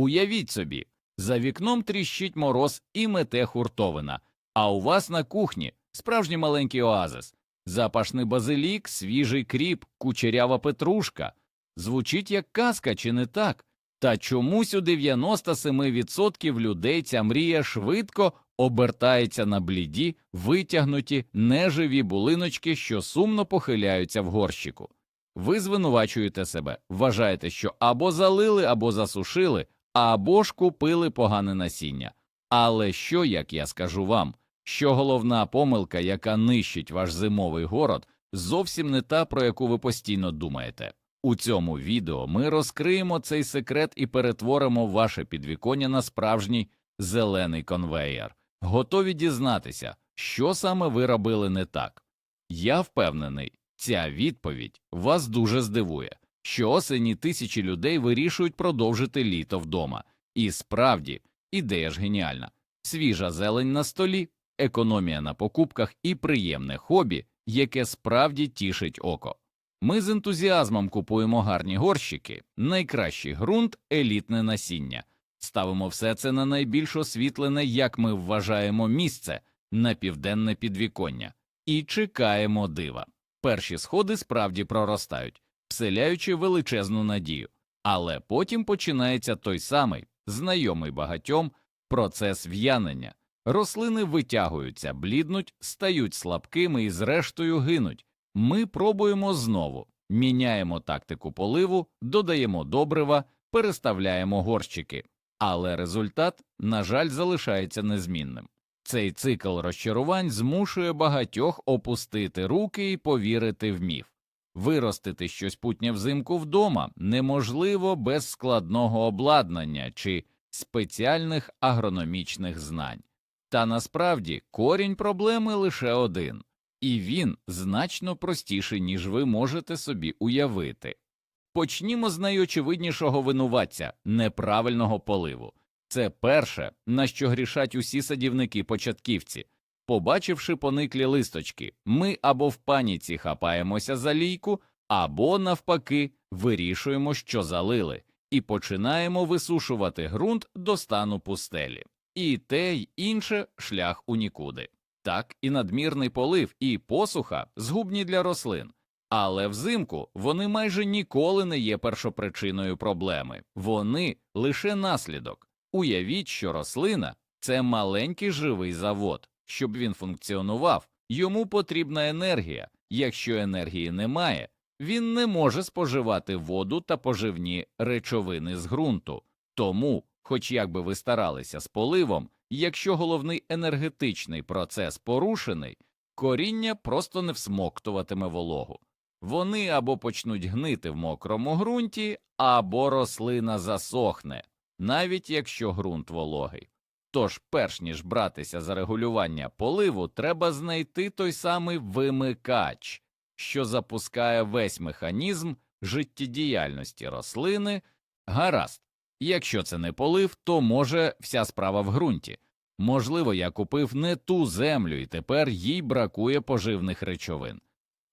Уявіть собі, за вікном тріщить мороз і мете хуртовина, а у вас на кухні справжній маленький оазис, запашний базилік, свіжий кріп, кучерява петрушка. Звучить як казка, чи не так? Та чомусь у 97% людей ця мрія швидко обертається на бліді, витягнуті, неживі булиночки, що сумно похиляються в горщику. Ви звинувачуєте себе, вважаєте, що або залили, або засушили, або ж купили погане насіння. Але що, як я скажу вам, що головна помилка, яка нищить ваш зимовий город, зовсім не та, про яку ви постійно думаєте. У цьому відео ми розкриємо цей секрет і перетворимо ваше підвіконня на справжній зелений конвеєр. Готові дізнатися, що саме ви робили не так. Я впевнений, ця відповідь вас дуже здивує, що осені тисячі людей вирішують продовжити літо вдома. І справді, ідея ж геніальна. Свіжа зелень на столі, економія на покупках і приємне хобі, яке справді тішить око. Ми з ентузіазмом купуємо гарні горщики, найкращий ґрунт, елітне насіння. Ставимо все це на найбільш освітлене, як ми вважаємо, місце на південне підвіконня, і чекаємо дива. Перші сходи справді проростають, вселяючи величезну надію. Але потім починається той самий, знайомий багатьом, процес в'янення. Рослини витягуються, бліднуть, стають слабкими і, зрештою, гинуть. Ми пробуємо знову, міняємо тактику поливу, додаємо добрива, переставляємо горщики, але результат, на жаль, залишається незмінним. Цей цикл розчарувань змушує багатьох опустити руки і повірити в міф. Виростити щось путнє взимку вдома неможливо без складного обладнання чи спеціальних агрономічних знань. Та насправді корінь проблеми лише один, і він значно простіший, ніж ви можете собі уявити. Почнімо з найочевиднішого винуватця неправильного поливу. Це перше, на що грішать усі садівники-початківці. Побачивши пониклі листочки, ми або в паніці хапаємося за лійку, або, навпаки, вирішуємо, що залили, і починаємо висушувати ґрунт до стану пустелі. І те й інше шлях у нікуди. Так і надмірний полив, і посуха згубні для рослин. Але взимку вони майже ніколи не є першопричиною проблеми, вони лише наслідок. Уявіть, що рослина це маленький живий завод. Щоб він функціонував, йому потрібна енергія. Якщо енергії немає, він не може споживати воду та поживні речовини з ґрунту. Тому, хоч як би ви старалися з поливом, якщо головний енергетичний процес порушений, коріння просто не всмоктуватиме вологу. Вони або почнуть гнити в мокрому ґрунті, або рослина засохне, навіть якщо ґрунт вологий. Тож, перш ніж братися за регулювання поливу, треба знайти той самий вимикач, що запускає весь механізм життєдіяльності рослини. Гаразд, якщо це не полив, то може вся справа в ґрунті. Можливо, я купив не ту землю і тепер їй бракує поживних речовин.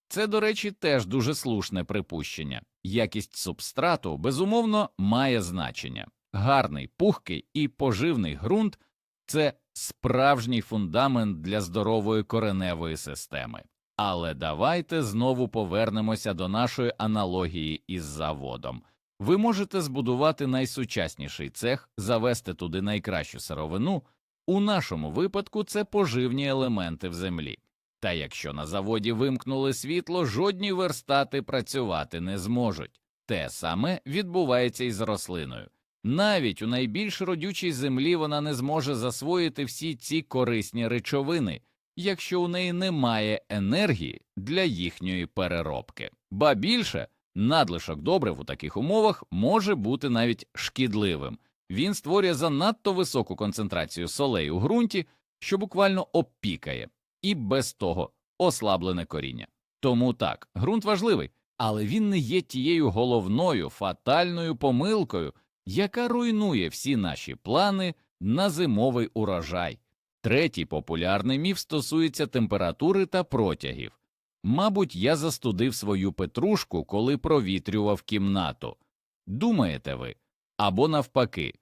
Це, до речі, теж дуже слушне припущення. Якість субстрату, безумовно, має значення. Гарний, пухкий і поживний ґрунт це справжній фундамент для здорової кореневої системи. Але давайте знову повернемося до нашої аналогії із заводом. Ви можете збудувати найсучасніший цех, завести туди найкращу сировину. У нашому випадку це поживні елементи в землі. Та якщо на заводі вимкнули світло, жодні верстати працювати не зможуть. Те саме відбувається і з рослиною. Навіть у найбільш родючій землі вона не зможе засвоїти всі ці корисні речовини, якщо у неї немає енергії для їхньої переробки. Ба більше надлишок добрив у таких умовах може бути навіть шкідливим. Він створює занадто високу концентрацію солей у ґрунті, що буквально обпікає, і без того ослаблене коріння. Тому так, ґрунт важливий, але він не є тією головною фатальною помилкою, яка руйнує всі наші плани на зимовий урожай. Третій популярний міф стосується температури та протягів. Мабуть, я застудив свою петрушку, коли провітрював кімнату. Думаєте ви? Або навпаки,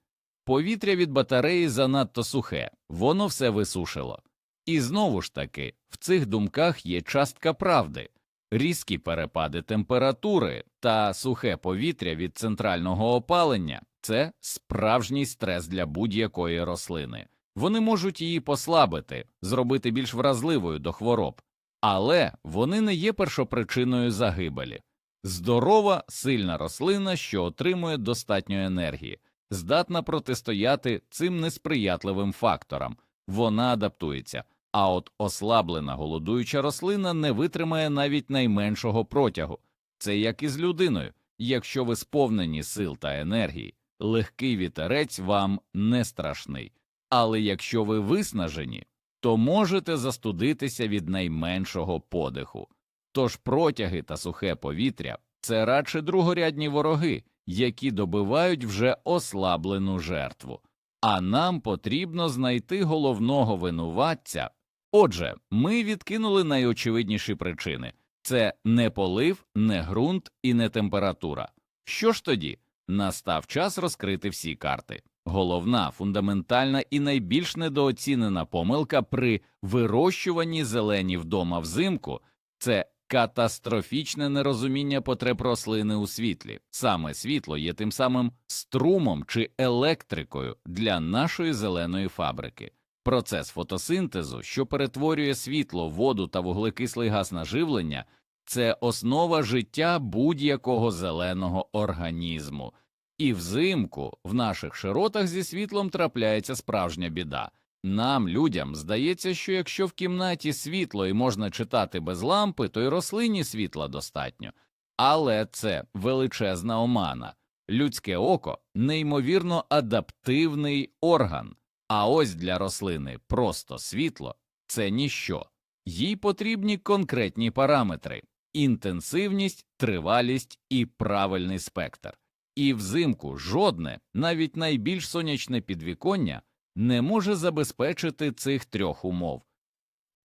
Повітря від батареї занадто сухе, воно все висушило. І знову ж таки, в цих думках є частка правди. Різкі перепади температури та сухе повітря від центрального опалення це справжній стрес для будь-якої рослини. Вони можуть її послабити, зробити більш вразливою до хвороб, але вони не є першопричиною загибелі. Здорова, сильна рослина, що отримує достатньо енергії, здатна протистояти цим несприятливим факторам, вона адаптується. А от ослаблена голодуюча рослина не витримає навіть найменшого протягу. Це як і з людиною. Якщо ви сповнені сил та енергії, легкий вітерець вам не страшний. Але якщо ви виснажені, то можете застудитися від найменшого подиху. Тож протяги та сухе повітря це радше другорядні вороги, які добивають вже ослаблену жертву. А нам потрібно знайти головного винуватця. Отже, ми відкинули найочевидніші причини це не полив, не ґрунт і не температура. Що ж тоді? Настав час розкрити всі карти. Головна, фундаментальна і найбільш недооцінена помилка при вирощуванні зелені вдома взимку це катастрофічне нерозуміння потреб рослини у світлі. Саме світло є тим самим струмом чи електрикою для нашої зеленої фабрики. Процес фотосинтезу, що перетворює світло, воду та вуглекислий газ на живлення, це основа життя будь-якого зеленого організму. І взимку в наших широтах зі світлом трапляється справжня біда. Нам, людям, здається, що якщо в кімнаті світло і можна читати без лампи, то й рослині світла достатньо. Але це величезна омана. Людське око неймовірно адаптивний орган. А ось для рослини просто світло це ніщо. Їй потрібні конкретні параметри інтенсивність, тривалість і правильний спектр. І взимку жодне, навіть найбільш сонячне підвіконня, не може забезпечити цих трьох умов.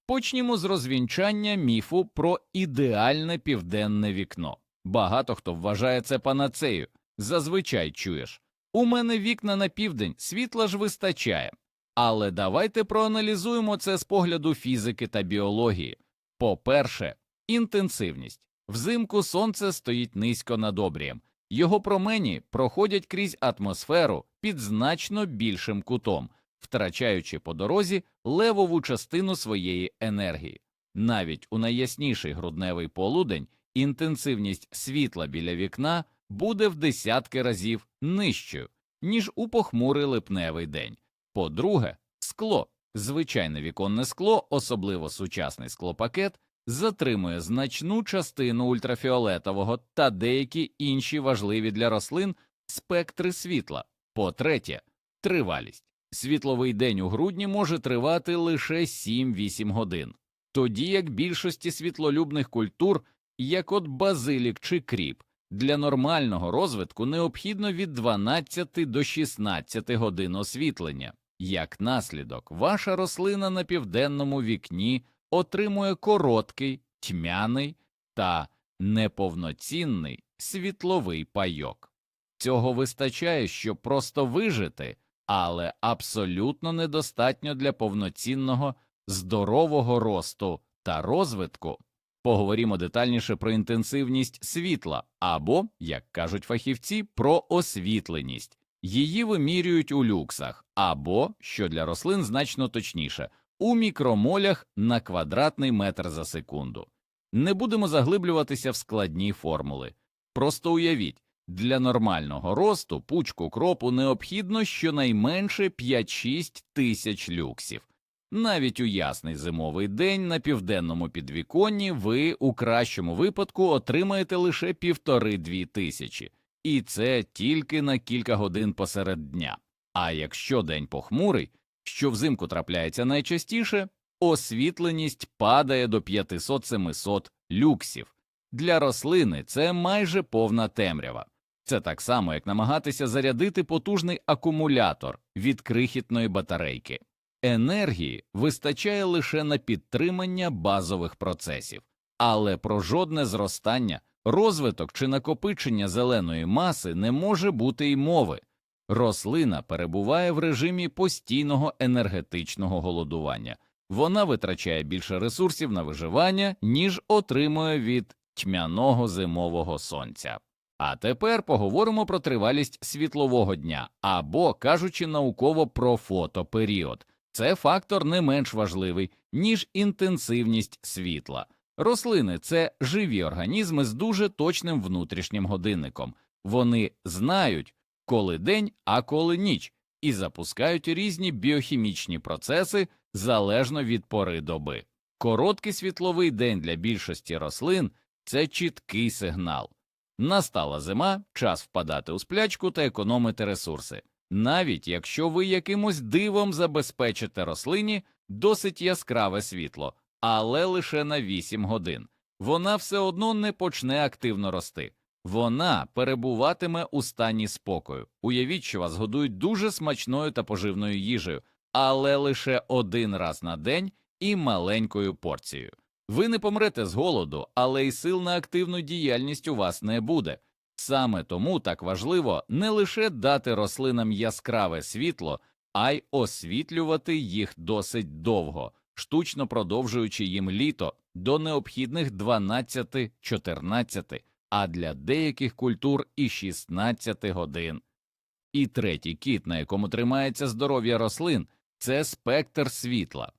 Почнімо з розвінчання міфу про ідеальне південне вікно. Багато хто вважає це панацею. Зазвичай чуєш у мене вікна на південь, світла ж вистачає. Але давайте проаналізуємо це з погляду фізики та біології. По-перше, інтенсивність. Взимку сонце стоїть низько над обрієм, його промені проходять крізь атмосферу під значно більшим кутом, втрачаючи по дорозі левову частину своєї енергії. Навіть у найясніший грудневий полудень інтенсивність світла біля вікна буде в десятки разів нижчою, ніж у похмурий липневий день. По-друге, скло, звичайне віконне скло, особливо сучасний склопакет, затримує значну частину ультрафіолетового та деякі інші важливі для рослин спектри світла. По-третє, тривалість. Світловий день у грудні може тривати лише 7-8 годин, тоді як більшості світлолюбних культур, як от базилік чи кріп, для нормального розвитку необхідно від 12 до 16 годин освітлення. Як наслідок, ваша рослина на південному вікні отримує короткий, тьмяний та неповноцінний світловий пайок. Цього вистачає, щоб просто вижити, але абсолютно недостатньо для повноцінного здорового росту та розвитку. Поговоримо детальніше про інтенсивність світла або, як кажуть фахівці, про освітленість. Її вимірюють у люксах, або, що для рослин значно точніше, у мікромолях на квадратний метр за секунду. Не будемо заглиблюватися в складні формули. Просто уявіть, для нормального росту пучку кропу необхідно щонайменше 5-6 тисяч люксів. Навіть у ясний зимовий день на південному підвіконні ви у кращому випадку отримаєте лише півтори-дві тисячі, і це тільки на кілька годин посеред дня. А якщо день похмурий, що взимку трапляється найчастіше, освітленість падає до 500-700 люксів. Для рослини це майже повна темрява. Це так само, як намагатися зарядити потужний акумулятор від крихітної батарейки. Енергії вистачає лише на підтримання базових процесів, але про жодне зростання, розвиток чи накопичення зеленої маси не може бути й мови. Рослина перебуває в режимі постійного енергетичного голодування. Вона витрачає більше ресурсів на виживання, ніж отримує від тьмяного зимового сонця. А тепер поговоримо про тривалість світлового дня або, кажучи науково про фотоперіод. Це фактор не менш важливий, ніж інтенсивність світла. Рослини це живі організми з дуже точним внутрішнім годинником. Вони знають, коли день, а коли ніч, і запускають різні біохімічні процеси залежно від пори доби. Короткий світловий день для більшості рослин це чіткий сигнал. Настала зима, час впадати у сплячку та економити ресурси, навіть якщо ви якимось дивом забезпечите рослині досить яскраве світло, але лише на 8 годин, вона все одно не почне активно рости. Вона перебуватиме у стані спокою. Уявіть, що вас годують дуже смачною та поживною їжею, але лише один раз на день і маленькою порцією. Ви не помрете з голоду, але й сил на активну діяльність у вас не буде. Саме тому так важливо не лише дати рослинам яскраве світло, а й освітлювати їх досить довго, штучно продовжуючи їм літо до необхідних 12-14, а для деяких культур і 16 годин. І третій кіт, на якому тримається здоров'я рослин, це спектр світла.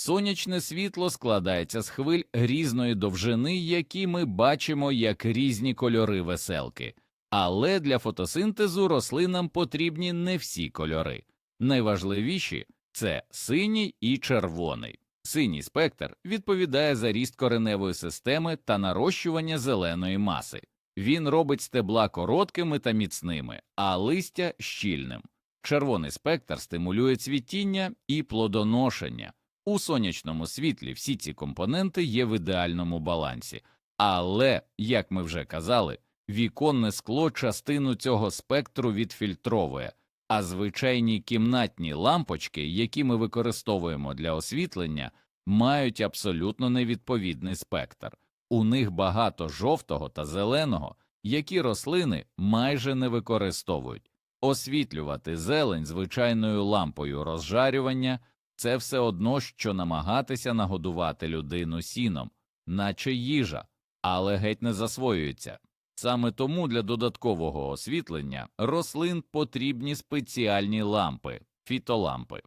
Сонячне світло складається з хвиль різної довжини, які ми бачимо як різні кольори веселки, але для фотосинтезу рослинам потрібні не всі кольори. Найважливіші це синій і червоний. Синій спектр відповідає за ріст кореневої системи та нарощування зеленої маси. Він робить стебла короткими та міцними, а листя щільним. Червоний спектр стимулює цвітіння і плодоношення. У сонячному світлі всі ці компоненти є в ідеальному балансі, але, як ми вже казали, віконне скло частину цього спектру відфільтровує, а звичайні кімнатні лампочки, які ми використовуємо для освітлення, мають абсолютно невідповідний спектр. У них багато жовтого та зеленого, які рослини майже не використовують. Освітлювати зелень звичайною лампою розжарювання це все одно, що намагатися нагодувати людину сіном, наче їжа, але геть не засвоюється. Саме тому для додаткового освітлення рослин потрібні спеціальні лампи, фітолампи.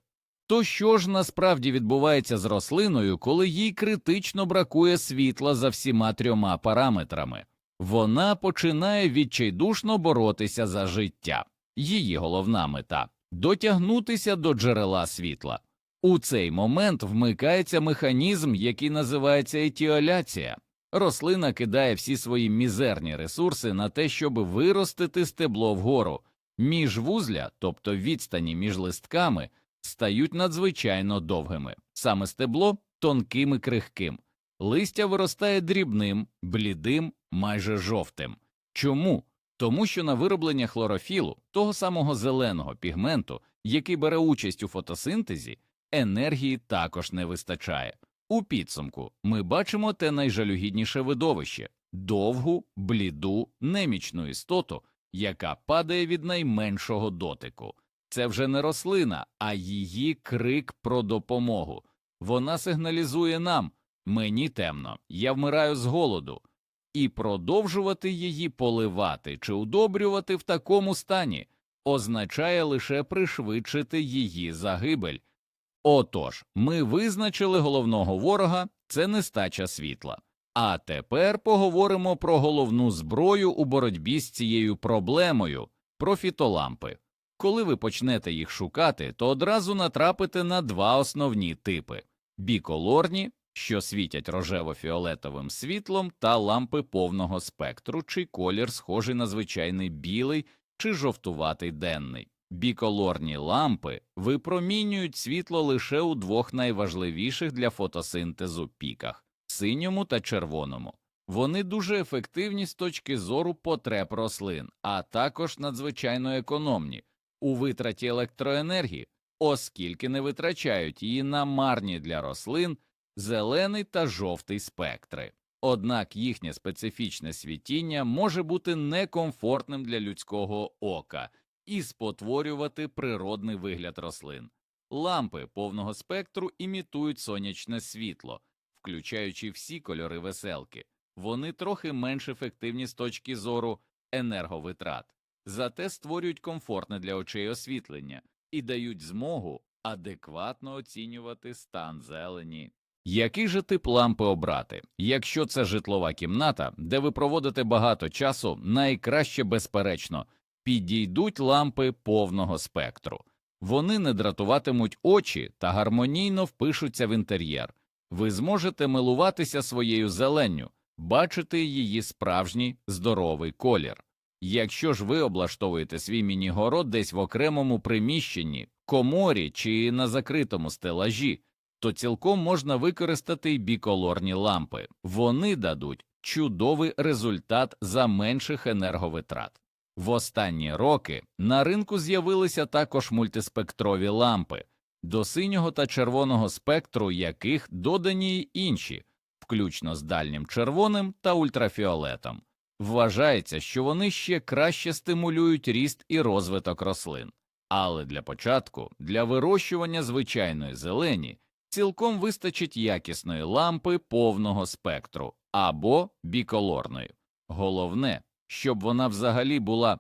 То що ж насправді відбувається з рослиною, коли їй критично бракує світла за всіма трьома параметрами? Вона починає відчайдушно боротися за життя. Її головна мета дотягнутися до джерела світла. У цей момент вмикається механізм, який називається етіоляція. Рослина кидає всі свої мізерні ресурси на те, щоб виростити стебло вгору. Міжвузля, тобто відстані між листками, стають надзвичайно довгими, саме стебло тонким і крихким. Листя виростає дрібним, блідим, майже жовтим. Чому? Тому що на вироблення хлорофілу, того самого зеленого пігменту, який бере участь у фотосинтезі, енергії також не вистачає. У підсумку ми бачимо те найжалюгідніше видовище довгу, бліду, немічну істоту, яка падає від найменшого дотику. Це вже не рослина, а її крик про допомогу. Вона сигналізує нам мені темно, я вмираю з голоду, і продовжувати її поливати чи удобрювати в такому стані означає лише пришвидшити її загибель. Отож, ми визначили головного ворога це нестача світла. А тепер поговоримо про головну зброю у боротьбі з цією проблемою про фітолампи. Коли ви почнете їх шукати, то одразу натрапите на два основні типи біколорні, що світять рожево-фіолетовим світлом, та лампи повного спектру, чий колір схожий на звичайний білий чи жовтуватий денний. Біколорні лампи випромінюють світло лише у двох найважливіших для фотосинтезу піках синьому та червоному. Вони дуже ефективні з точки зору потреб рослин, а також надзвичайно економні у витраті електроенергії, оскільки не витрачають її на марні для рослин зелений та жовтий спектри. Однак їхнє специфічне світіння може бути некомфортним для людського ока і спотворювати природний вигляд рослин. Лампи повного спектру імітують сонячне світло, включаючи всі кольори веселки. Вони трохи менш ефективні з точки зору енерговитрат, зате створюють комфортне для очей освітлення і дають змогу адекватно оцінювати стан зелені. Який же тип лампи обрати? Якщо це житлова кімната, де ви проводите багато часу, найкраще безперечно підійдуть лампи повного спектру. Вони не дратуватимуть очі та гармонійно впишуться в інтер'єр. Ви зможете милуватися своєю зеленню, бачити її справжній здоровий колір. Якщо ж ви облаштовуєте свій міні-город десь в окремому приміщенні, коморі чи на закритому стелажі, то цілком можна використати й біколорні лампи. Вони дадуть чудовий результат за менших енерговитрат. В останні роки на ринку з'явилися також мультиспектрові лампи, до синього та червоного спектру яких додані й інші, включно з дальнім червоним та ультрафіолетом. Вважається, що вони ще краще стимулюють ріст і розвиток рослин. Але для початку, для вирощування звичайної зелені, цілком вистачить якісної лампи повного спектру або біколорної. Головне, щоб вона взагалі була.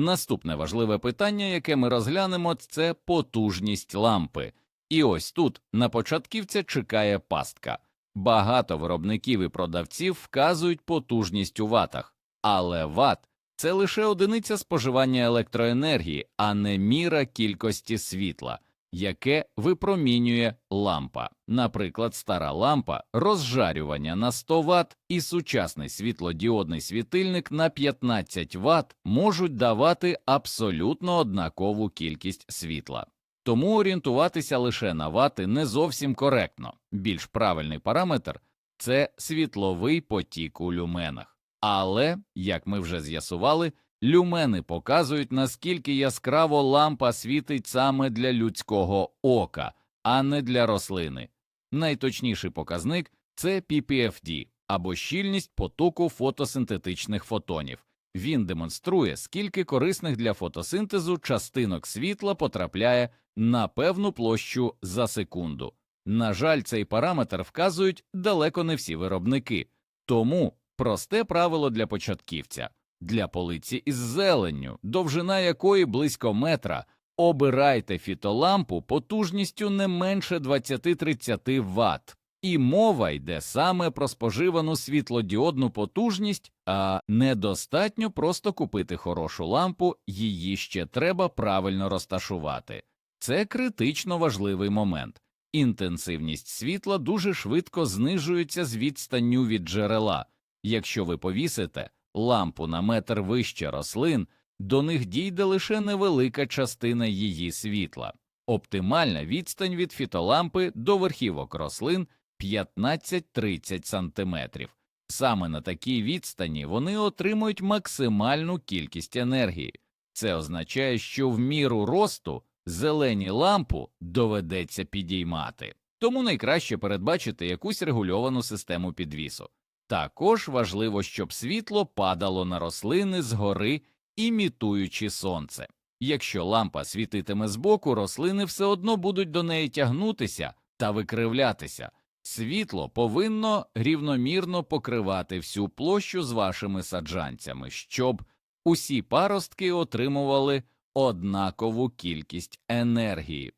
Наступне важливе питання, яке ми розглянемо, це потужність лампи. І ось тут на початківця чекає пастка. Багато виробників і продавців вказують потужність у ватах, але ват це лише одиниця споживання електроенергії, а не міра кількості світла, яке випромінює лампа. Наприклад, стара лампа розжарювання на 100 Вт і сучасний світлодіодний світильник на 15 Вт можуть давати абсолютно однакову кількість світла. Тому орієнтуватися лише на вати не зовсім коректно. Більш правильний параметр це світловий потік у люменах. Але, як ми вже з'ясували, люмени показують, наскільки яскраво лампа світить саме для людського ока, а не для рослини. Найточніший показник це PPFD або щільність потоку фотосинтетичних фотонів. Він демонструє, скільки корисних для фотосинтезу частинок світла потрапляє на певну площу за секунду. На жаль, цей параметр вказують далеко не всі виробники, тому просте правило для початківця для полиці із зеленню, довжина якої близько метра. Обирайте фітолампу потужністю не менше 20-30 Вт. І мова йде саме про споживану світлодіодну потужність, а недостатньо просто купити хорошу лампу, її ще треба правильно розташувати. Це критично важливий момент. Інтенсивність світла дуже швидко знижується з відстанню від джерела. Якщо ви повісите лампу на метр вище рослин, до них дійде лише невелика частина її світла. Оптимальна відстань від фітолампи до верхівок рослин 15-30 см. Саме на такій відстані вони отримують максимальну кількість енергії. Це означає, що в міру росту зелені лампу доведеться підіймати, тому найкраще передбачити якусь регульовану систему підвісу. Також важливо, щоб світло падало на рослини згори, імітуючи сонце. Якщо лампа світитиме збоку, рослини все одно будуть до неї тягнутися та викривлятися. Світло повинно рівномірно покривати всю площу з вашими саджанцями, щоб усі паростки отримували однакову кількість енергії.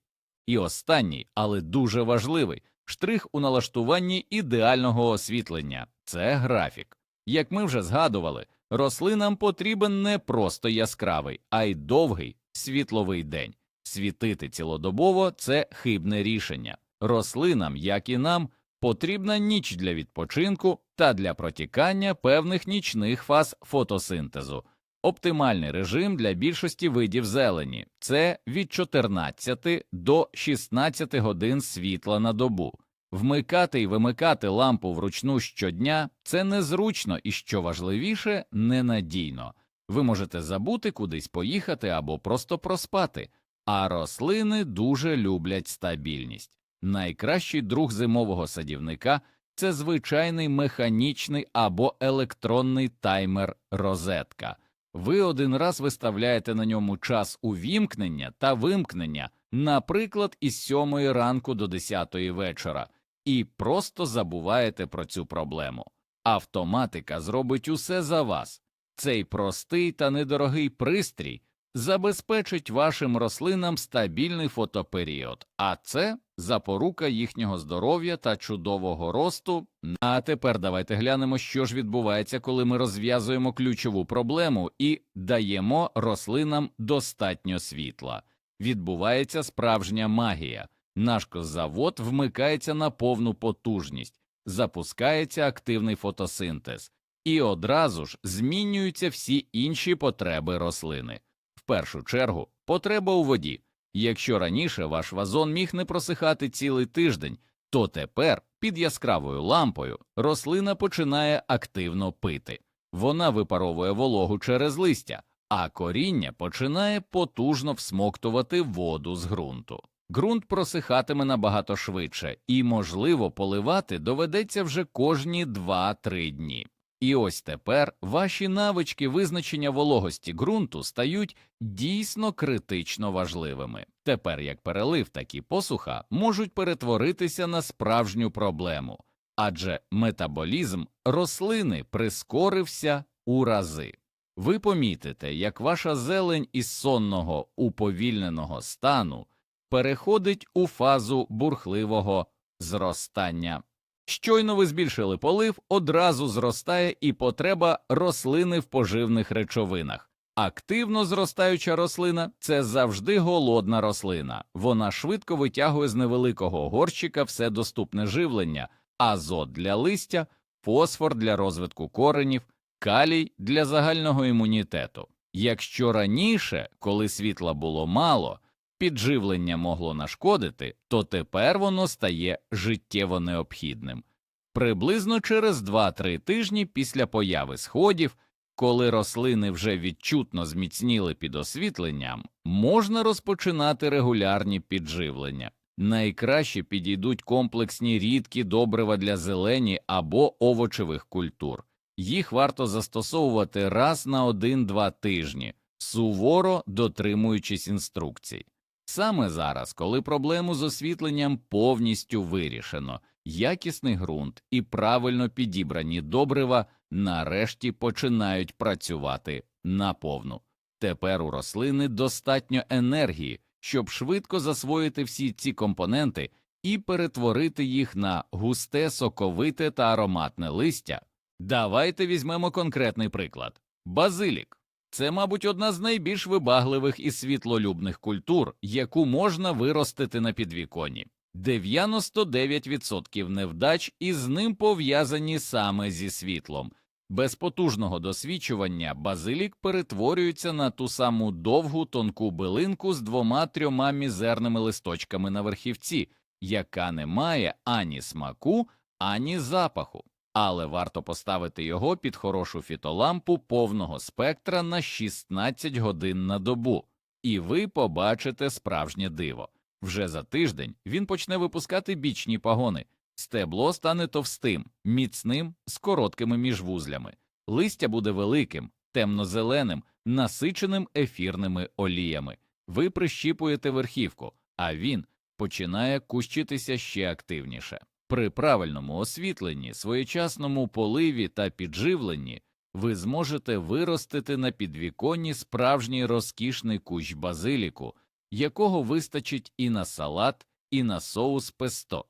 І останній, але дуже важливий штрих у налаштуванні ідеального освітлення це графік. Як ми вже згадували, рослинам потрібен не просто яскравий, а й довгий світловий день. Світити цілодобово це хибне рішення. Рослинам, як і нам, потрібна ніч для відпочинку та для протікання певних нічних фаз фотосинтезу. Оптимальний режим для більшості видів зелені це від 14 до 16 годин світла на добу. Вмикати і вимикати лампу вручну щодня це незручно і, що важливіше, ненадійно. Ви можете забути кудись поїхати або просто проспати, а рослини дуже люблять стабільність. Найкращий друг зимового садівника це звичайний механічний або електронний таймер розетка. Ви один раз виставляєте на ньому час увімкнення та вимкнення, наприклад, із 7 ранку до 10 вечора, і просто забуваєте про цю проблему. Автоматика зробить усе за вас. Цей простий та недорогий пристрій забезпечить вашим рослинам стабільний фотоперіод, а це запорука їхнього здоров'я та чудового росту. А тепер давайте глянемо, що ж відбувається, коли ми розв'язуємо ключову проблему і даємо рослинам достатньо світла. Відбувається справжня магія. Наш козавод вмикається на повну потужність, запускається активний фотосинтез, і одразу ж змінюються всі інші потреби рослини. В першу чергу, потреба у воді. Якщо раніше ваш вазон міг не просихати цілий тиждень, то тепер під яскравою лампою рослина починає активно пити. Вона випаровує вологу через листя, а коріння починає потужно всмоктувати воду з ґрунту. Ґрунт просихатиме набагато швидше, і, можливо, поливати доведеться вже кожні 2-3 дні. І ось тепер ваші навички визначення вологості ґрунту стають дійсно критично важливими. Тепер як перелив, так і посуха можуть перетворитися на справжню проблему, адже метаболізм рослини прискорився у рази. Ви помітите, як ваша зелень із сонного уповільненого стану переходить у фазу бурхливого зростання. Щойно ви збільшили полив, одразу зростає і потреба рослини в поживних речовинах. Активно зростаюча рослина це завжди голодна рослина. Вона швидко витягує з невеликого горщика все доступне живлення, азот для листя, фосфор для розвитку коренів, калій для загального імунітету. Якщо раніше, коли світла було мало, підживлення могло нашкодити, то тепер воно стає життєво необхідним. Приблизно через 2-3 тижні після появи сходів, коли рослини вже відчутно зміцніли під освітленням, можна розпочинати регулярні підживлення. Найкраще підійдуть комплексні рідкі добрива для зелені або овочевих культур. Їх варто застосовувати раз на 1-2 тижні, суворо дотримуючись інструкцій. Саме зараз, коли проблему з освітленням повністю вирішено, якісний ґрунт і правильно підібрані добрива нарешті починають працювати наповну. Тепер у рослини достатньо енергії, щоб швидко засвоїти всі ці компоненти і перетворити їх на густе, соковите та ароматне листя. Давайте візьмемо конкретний приклад базилік. Це, мабуть, одна з найбільш вибагливих і світлолюбних культур, яку можна виростити на підвіконі. 99% невдач із ним пов'язані саме зі світлом. Без потужного досвідчування базилік перетворюється на ту саму довгу тонку билинку з двома-трьома мізерними листочками на верхівці, яка не має ані смаку, ані запаху але варто поставити його під хорошу фітолампу повного спектра на 16 годин на добу, і ви побачите справжнє диво. Вже за тиждень він почне випускати бічні пагони, стебло стане товстим, міцним, з короткими міжвузлями, листя буде великим, темно-зеленим, насиченим ефірними оліями. Ви прищіпуєте верхівку, а він починає кущитися ще активніше. При правильному освітленні, своєчасному поливі та підживленні ви зможете виростити на підвіконні справжній розкішний кущ базиліку, якого вистачить і на салат, і на соус песто.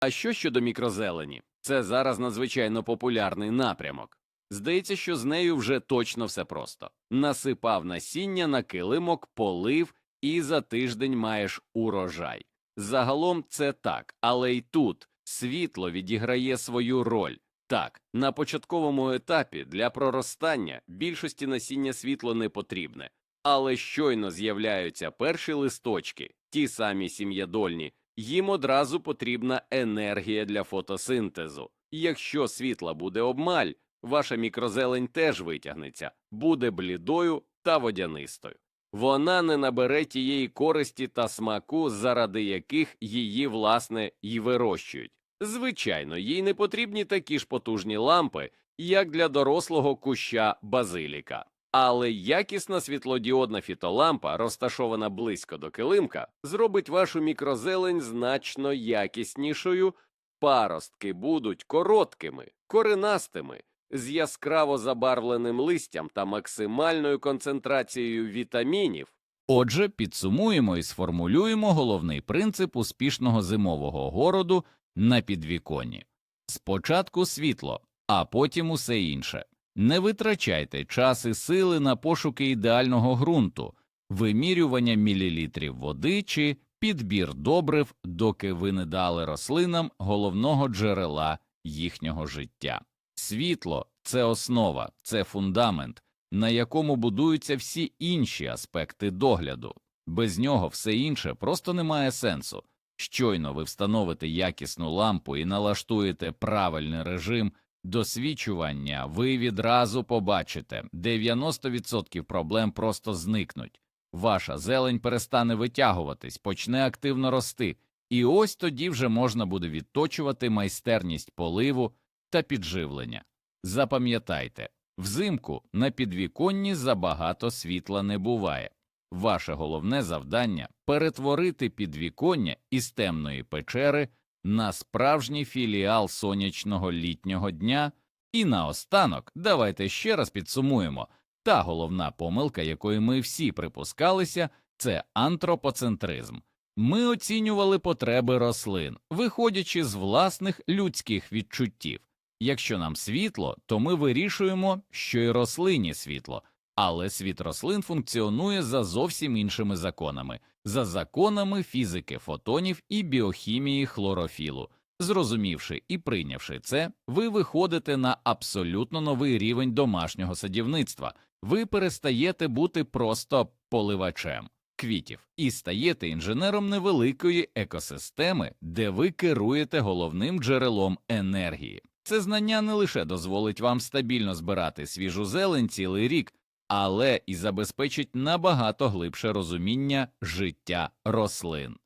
А що щодо мікрозелені? Це зараз надзвичайно популярний напрямок. Здається, що з нею вже точно все просто. Насипав насіння на килимок, полив, і за тиждень маєш урожай. Загалом це так, але й тут світло відіграє свою роль. Так, на початковому етапі для проростання більшості насіння світло не потрібне, але щойно з'являються перші листочки, ті самі сім'ядольні, їм одразу потрібна енергія для фотосинтезу. Якщо світла буде обмаль, ваша мікрозелень теж витягнеться, буде блідою та водянистою. Вона не набере тієї користі та смаку, заради яких її, власне, й вирощують. Звичайно, їй не потрібні такі ж потужні лампи, як для дорослого куща базиліка. Але якісна світлодіодна фітолампа, розташована близько до килимка, зробить вашу мікрозелень значно якіснішою. Паростки будуть короткими, коренастими, з яскраво забарвленим листям та максимальною концентрацією вітамінів. Отже, підсумуємо і сформулюємо головний принцип успішного зимового городу на підвіконні. Спочатку світло, а потім усе інше. Не витрачайте час і сили на пошуки ідеального ґрунту, вимірювання мілілітрів води чи підбір добрив, доки ви не дали рослинам головного джерела їхнього життя. Світло це основа, це фундамент, на якому будуються всі інші аспекти догляду. Без нього все інше просто не має сенсу. Щойно ви встановите якісну лампу і налаштуєте правильний режим досвідчування, ви відразу побачите 90% проблем просто зникнуть. Ваша зелень перестане витягуватись, почне активно рости, і ось тоді вже можна буде відточувати майстерність поливу та підживлення. Запам'ятайте, взимку на підвіконні забагато світла не буває. Ваше головне завдання перетворити підвіконня із темної печери на справжній філіал сонячного літнього дня. І наостанок давайте ще раз підсумуємо. Та головна помилка, якої ми всі припускалися, це антропоцентризм. Ми оцінювали потреби рослин, виходячи з власних людських відчуттів. Якщо нам світло, то ми вирішуємо, що й рослині світло, але світ рослин функціонує за зовсім іншими законами, за законами фізики фотонів і біохімії хлорофілу. Зрозумівши і прийнявши це, ви виходите на абсолютно новий рівень домашнього садівництва. Ви перестаєте бути просто поливачем квітів і стаєте інженером невеликої екосистеми, де ви керуєте головним джерелом енергії. Це знання не лише дозволить вам стабільно збирати свіжу зелень цілий рік, але і забезпечить набагато глибше розуміння життя рослин.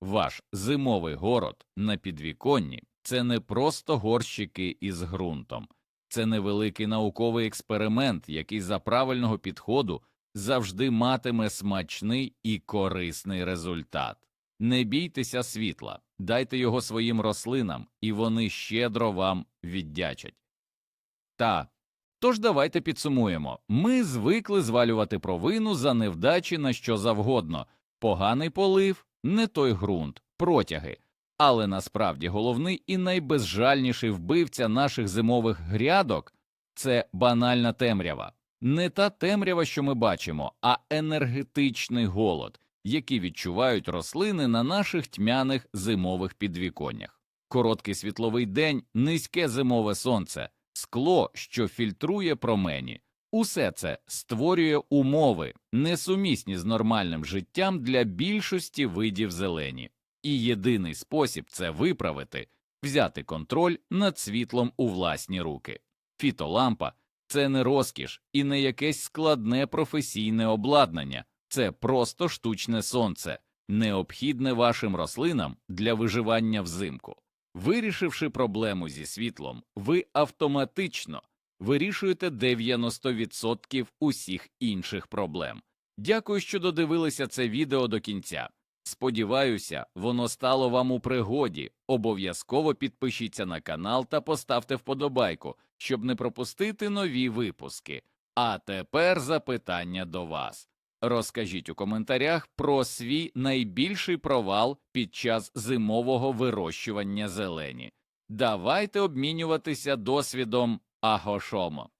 Ваш зимовий город на підвіконні це не просто горщики із ґрунтом, це невеликий науковий експеримент, який за правильного підходу завжди матиме смачний і корисний результат. Не бійтеся світла, дайте його своїм рослинам, і вони щедро вам віддячать. Та тож давайте підсумуємо ми звикли звалювати провину за невдачі на що завгодно, поганий полив, не той ґрунт, протяги. Але насправді головний і найбезжальніший вбивця наших зимових грядок це банальна темрява. Не та темрява, що ми бачимо, а енергетичний голод, який відчувають рослини на наших тьмяних зимових підвіконнях. Короткий світловий день, низьке зимове сонце, скло, що фільтрує промені. Усе це створює умови, несумісні з нормальним життям для більшості видів зелені. І єдиний спосіб це виправити взяти контроль над світлом у власні руки. Фітолампа це не розкіш і не якесь складне професійне обладнання, це просто штучне сонце, необхідне вашим рослинам для виживання взимку. Вирішивши проблему зі світлом, ви автоматично вирішуєте 90% усіх інших проблем. Дякую, що додивилися це відео до кінця. Сподіваюся, воно стало вам у пригоді. Обов'язково підпишіться на канал та поставте вподобайку, щоб не пропустити нові випуски. А тепер запитання до вас. Розкажіть у коментарях про свій найбільший провал під час зимового вирощування зелені. Давайте обмінюватися досвідом Агошомо.